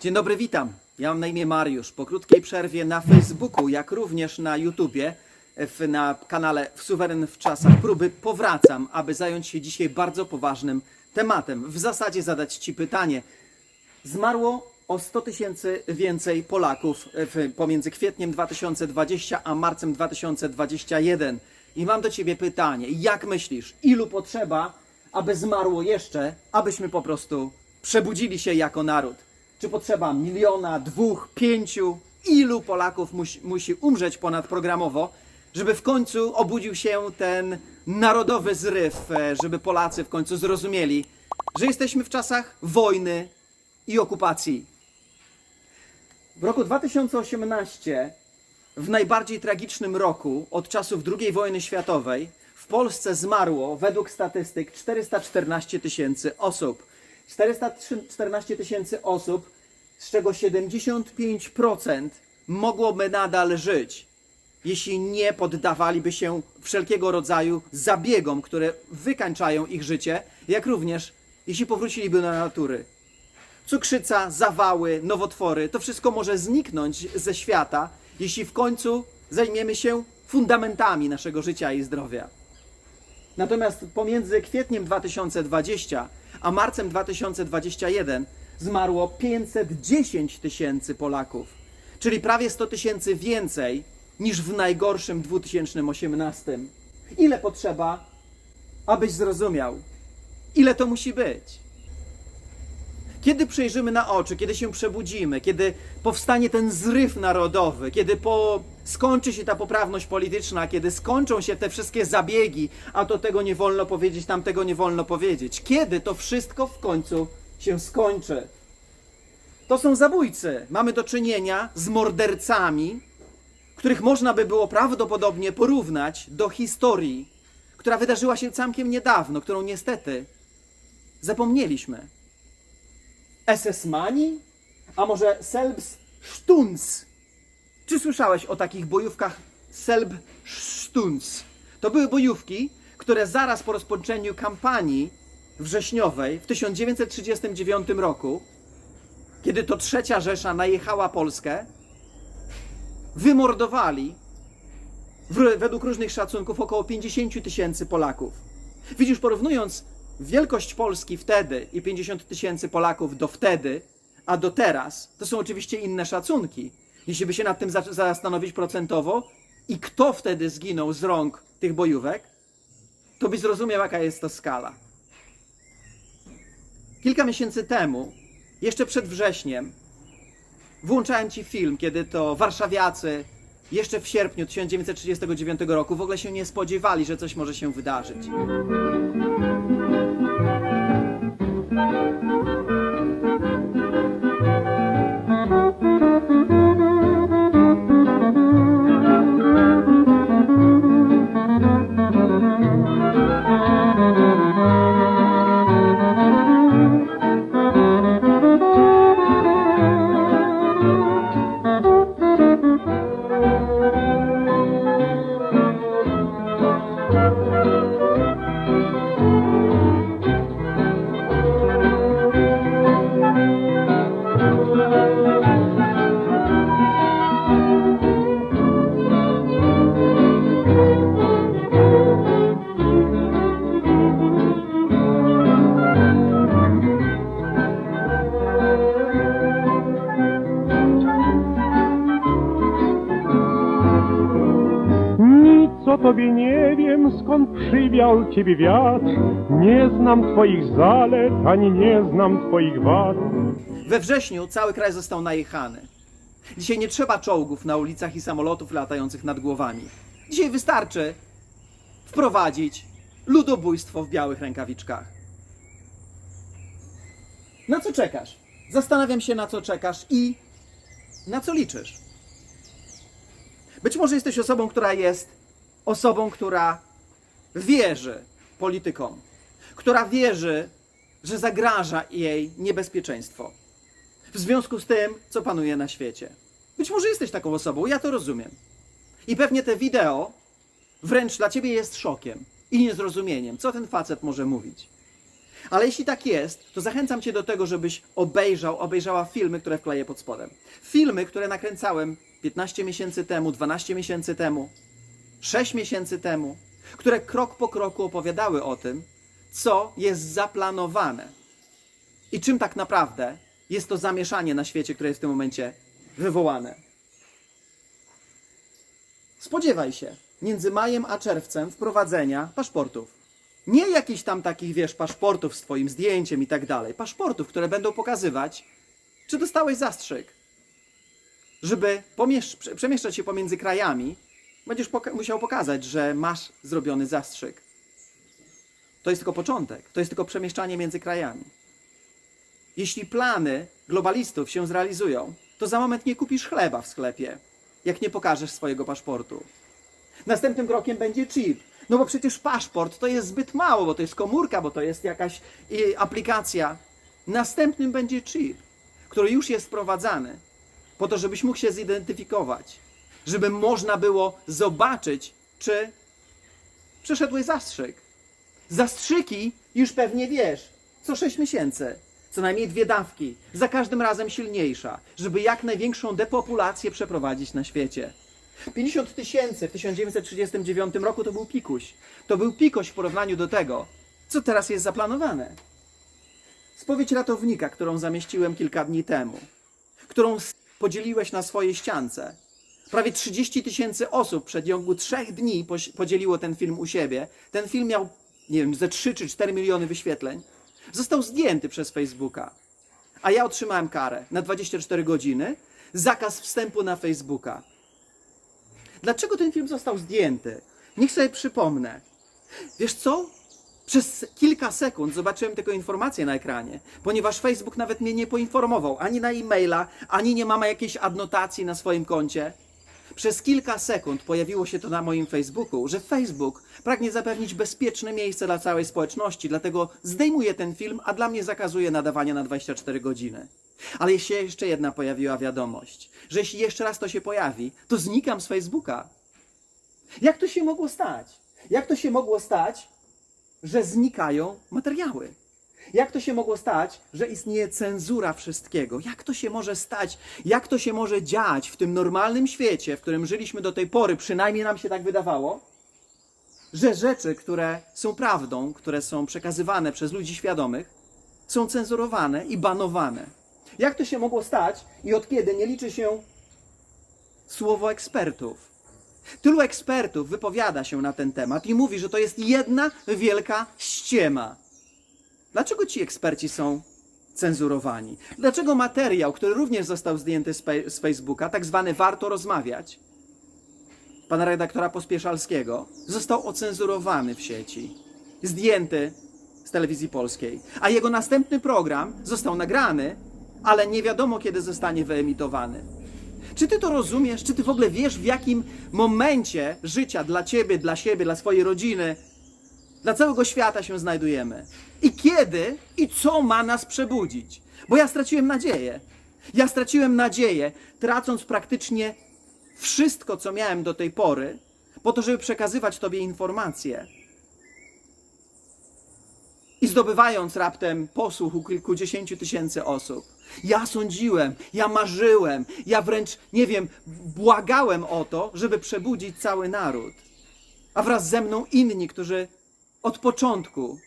Dzień dobry, witam. Ja mam na imię Mariusz. Po krótkiej przerwie na Facebooku, jak również na YouTubie, w, na kanale W Suweren w czasach próby, powracam, aby zająć się dzisiaj bardzo poważnym tematem. W zasadzie zadać Ci pytanie. Zmarło o 100 tysięcy więcej Polaków w, pomiędzy kwietniem 2020 a marcem 2021. I mam do Ciebie pytanie. Jak myślisz, ilu potrzeba, aby zmarło jeszcze, abyśmy po prostu przebudzili się jako naród? Czy potrzeba miliona, dwóch, pięciu? Ilu Polaków musi, musi umrzeć ponadprogramowo, żeby w końcu obudził się ten narodowy zryw, e, żeby Polacy w końcu zrozumieli, że jesteśmy w czasach wojny i okupacji? W roku 2018, w najbardziej tragicznym roku od czasów II wojny światowej, w Polsce zmarło według statystyk 414 tysięcy osób. 414 tysięcy osób, z czego 75% mogłoby nadal żyć, jeśli nie poddawaliby się wszelkiego rodzaju zabiegom, które wykańczają ich życie, jak również jeśli powróciliby do natury. Cukrzyca, zawały, nowotwory, to wszystko może zniknąć ze świata, jeśli w końcu zajmiemy się fundamentami naszego życia i zdrowia. Natomiast pomiędzy kwietniem 2020 a marcem 2021 zmarło 510 tysięcy Polaków, czyli prawie 100 tysięcy więcej niż w najgorszym 2018. Ile potrzeba, abyś zrozumiał? Ile to musi być? Kiedy przejrzymy na oczy, kiedy się przebudzimy, kiedy powstanie ten zryw narodowy, kiedy po, skończy się ta poprawność polityczna, kiedy skończą się te wszystkie zabiegi, a to tego nie wolno powiedzieć, tam tego nie wolno powiedzieć, kiedy to wszystko w końcu się skończy? To są zabójcy. Mamy do czynienia z mordercami, których można by było prawdopodobnie porównać do historii, która wydarzyła się całkiem niedawno, którą niestety zapomnieliśmy. SS-mani? A może Selbststunz? Czy słyszałeś o takich bojówkach Selbststunz? To były bojówki, które zaraz po rozpoczęciu kampanii wrześniowej w 1939 roku, kiedy to trzecia Rzesza najechała Polskę, wymordowali według różnych szacunków około 50 tysięcy Polaków. Widzisz, porównując wielkość Polski wtedy i 50 tysięcy Polaków do wtedy, a do teraz, to są oczywiście inne szacunki. Jeśli by się nad tym za- zastanowić procentowo i kto wtedy zginął z rąk tych bojówek, to byś zrozumiał, jaka jest to skala. Kilka miesięcy temu, jeszcze przed wrześniem, włączałem ci film, kiedy to warszawiacy jeszcze w sierpniu 1939 roku w ogóle się nie spodziewali, że coś może się wydarzyć. Nie wiem, skąd przywiał ciebie wiatr. Nie znam twoich zalet, ani nie znam twoich wad. We wrześniu cały kraj został najechany. Dzisiaj nie trzeba czołgów na ulicach i samolotów latających nad głowami. Dzisiaj wystarczy wprowadzić ludobójstwo w białych rękawiczkach. Na co czekasz? Zastanawiam się, na co czekasz i na co liczysz. Być może jesteś osobą, która jest osobą, która wierzy politykom, która wierzy, że zagraża jej niebezpieczeństwo w związku z tym, co panuje na świecie. Być może jesteś taką osobą, ja to rozumiem. I pewnie te wideo wręcz dla ciebie jest szokiem i niezrozumieniem, co ten facet może mówić. Ale jeśli tak jest, to zachęcam Cię do tego, żebyś obejrzał, obejrzała filmy, które wkleję pod spodem. Filmy, które nakręcałem 15 miesięcy temu, 12 miesięcy temu, 6 miesięcy temu, które krok po kroku opowiadały o tym, co jest zaplanowane i czym tak naprawdę jest to zamieszanie na świecie, które jest w tym momencie wywołane. Spodziewaj się między majem a czerwcem wprowadzenia paszportów. Nie jakichś tam takich, wiesz, paszportów z twoim zdjęciem i tak dalej. Paszportów, które będą pokazywać, czy dostałeś zastrzyk. Żeby przemieszczać się pomiędzy krajami, będziesz poka- musiał pokazać, że masz zrobiony zastrzyk. To jest tylko początek. To jest tylko przemieszczanie między krajami. Jeśli plany globalistów się zrealizują, to za moment nie kupisz chleba w sklepie, jak nie pokażesz swojego paszportu. Następnym krokiem będzie chip. No bo przecież paszport to jest zbyt mało, bo to jest komórka, bo to jest jakaś aplikacja. Następnym będzie chip, który już jest wprowadzany, po to, żebyś mógł się zidentyfikować, żeby można było zobaczyć, czy przeszedłeś zastrzyk. Zastrzyki już pewnie wiesz, co 6 miesięcy. Co najmniej dwie dawki, za każdym razem silniejsza, żeby jak największą depopulację przeprowadzić na świecie. 50 tysięcy w 1939 roku to był pikuś. To był pikoś w porównaniu do tego, co teraz jest zaplanowane. Spowiedź ratownika, którą zamieściłem kilka dni temu, którą podzieliłeś na swojej ściance. Prawie 30 tysięcy osób w przeciągu trzech dni podzieliło ten film u siebie. Ten film miał, nie wiem, ze 3 czy 4 miliony wyświetleń. Został zdjęty przez Facebooka. A ja otrzymałem karę na 24 godziny, zakaz wstępu na Facebooka. Dlaczego ten film został zdjęty? Niech sobie przypomnę. Wiesz co? Przez kilka sekund zobaczyłem tylko informację na ekranie, ponieważ Facebook nawet mnie nie poinformował ani na e-maila, ani nie ma jakiejś adnotacji na swoim koncie. Przez kilka sekund pojawiło się to na moim Facebooku, że Facebook pragnie zapewnić bezpieczne miejsce dla całej społeczności, dlatego zdejmuje ten film, a dla mnie zakazuje nadawania na 24 godziny. Ale jeśli jeszcze jedna pojawiła wiadomość, że jeśli jeszcze raz to się pojawi, to znikam z Facebooka. Jak to się mogło stać? Jak to się mogło stać, że znikają materiały? Jak to się mogło stać, że istnieje cenzura wszystkiego? Jak to się może stać? Jak to się może dziać w tym normalnym świecie, w którym żyliśmy do tej pory, przynajmniej nam się tak wydawało, że rzeczy, które są prawdą, które są przekazywane przez ludzi świadomych, są cenzurowane i banowane? Jak to się mogło stać i od kiedy nie liczy się słowo ekspertów? Tylu ekspertów wypowiada się na ten temat i mówi, że to jest jedna wielka ściema. Dlaczego ci eksperci są cenzurowani? Dlaczego materiał, który również został zdjęty z, Facebooka, tak zwany warto rozmawiać, pana redaktora Pospieszalskiego, został ocenzurowany w sieci, zdjęty z telewizji polskiej, a jego następny program został nagrany, ale nie wiadomo kiedy zostanie wyemitowany. Czy ty to rozumiesz? Czy ty w ogóle wiesz, w jakim momencie życia dla ciebie, dla siebie, dla swojej rodziny, dla całego świata się znajdujemy? I kiedy i co ma nas przebudzić? Bo ja straciłem nadzieję. Ja straciłem nadzieję, tracąc praktycznie wszystko, co miałem do tej pory, po to, żeby przekazywać Tobie informacje. I zdobywając raptem posłuch u kilkudziesięciu tysięcy osób. Ja sądziłem, ja marzyłem, ja wręcz, nie wiem, błagałem o to, żeby przebudzić cały naród. A wraz ze mną inni, którzy od początku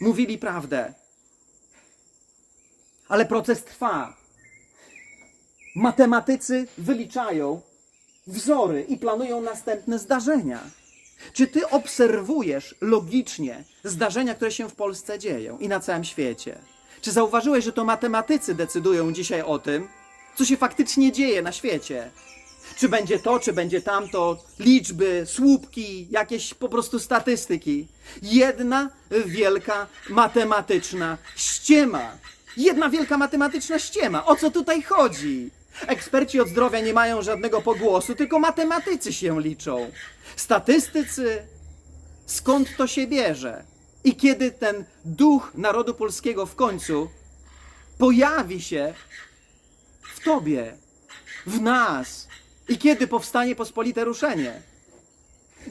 mówili prawdę. Ale proces trwa. Matematycy wyliczają wzory i planują następne zdarzenia. Czy ty obserwujesz logicznie zdarzenia, które się w Polsce dzieją i na całym świecie? Czy zauważyłeś, że to matematycy decydują dzisiaj o tym, co się faktycznie dzieje na świecie? Czy będzie to, czy będzie tamto, liczby, słupki, jakieś po prostu statystyki. Jedna wielka matematyczna ściema. Jedna wielka matematyczna ściema. O co tutaj chodzi? Eksperci od zdrowia nie mają żadnego pogłosu, tylko matematycy się liczą. Statystycy, skąd to się bierze? I kiedy ten duch narodu polskiego w końcu pojawi się w tobie, w nas, i kiedy powstanie pospolite ruszenie?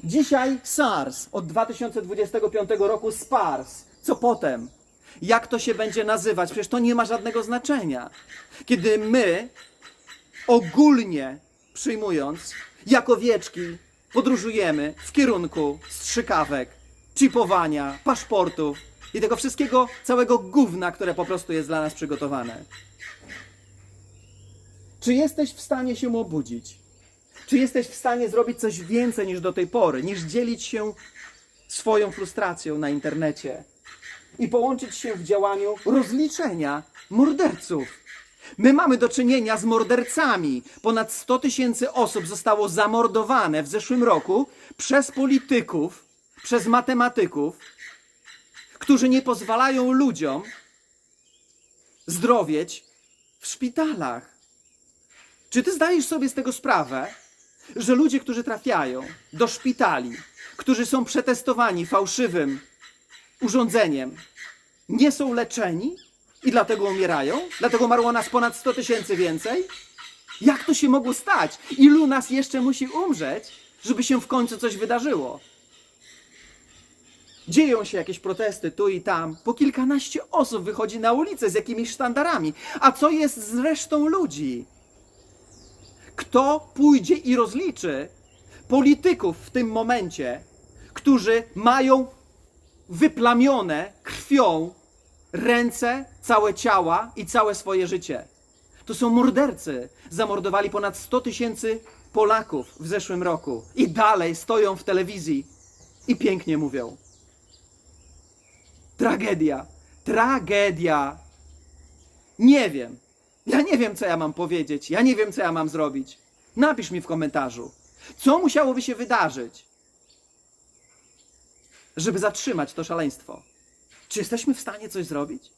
Dzisiaj SARS, od 2025 roku SPARS. Co potem? jak to się będzie nazywać. Przecież to nie ma żadnego znaczenia. Kiedy my ogólnie przyjmując, jak owieczki, podróżujemy w kierunku strzykawek, chipowania, paszportów i tego wszystkiego, całego gówna, które po prostu jest dla nas przygotowane. Czy jesteś w stanie się obudzić? Czy jesteś w stanie zrobić coś więcej niż do tej pory, niż dzielić się swoją frustracją na internecie i połączyć się w działaniu rozliczenia morderców? My mamy do czynienia z mordercami. Ponad 100 tysięcy osób zostało zamordowane w zeszłym roku przez polityków, przez matematyków, którzy nie pozwalają ludziom zdrowieć w szpitalach. Czy ty zdajesz sobie z tego sprawę, że ludzie, którzy trafiają do szpitali, którzy są przetestowani fałszywym urządzeniem, nie są leczeni i dlatego umierają? Dlatego umarło nas ponad 100 tysięcy więcej? Jak to się mogło stać? Ilu nas jeszcze musi umrzeć, żeby się w końcu coś wydarzyło? Dzieją się jakieś protesty tu i tam. Po kilkanaście osób wychodzi na ulicę z jakimiś sztandarami. A co jest z resztą ludzi? Kto pójdzie i rozliczy polityków w tym momencie, którzy mają wyplamione krwią ręce, całe ciała i całe swoje życie? To są mordercy. Zamordowali ponad 100 tysięcy Polaków w zeszłym roku i dalej stoją w telewizji i pięknie mówią. Tragedia. Tragedia. Nie wiem. Ja nie wiem, co ja mam powiedzieć. Ja nie wiem, co ja mam zrobić. Napisz mi w komentarzu, co musiałoby się wydarzyć, żeby zatrzymać to szaleństwo. Czy jesteśmy w stanie coś zrobić?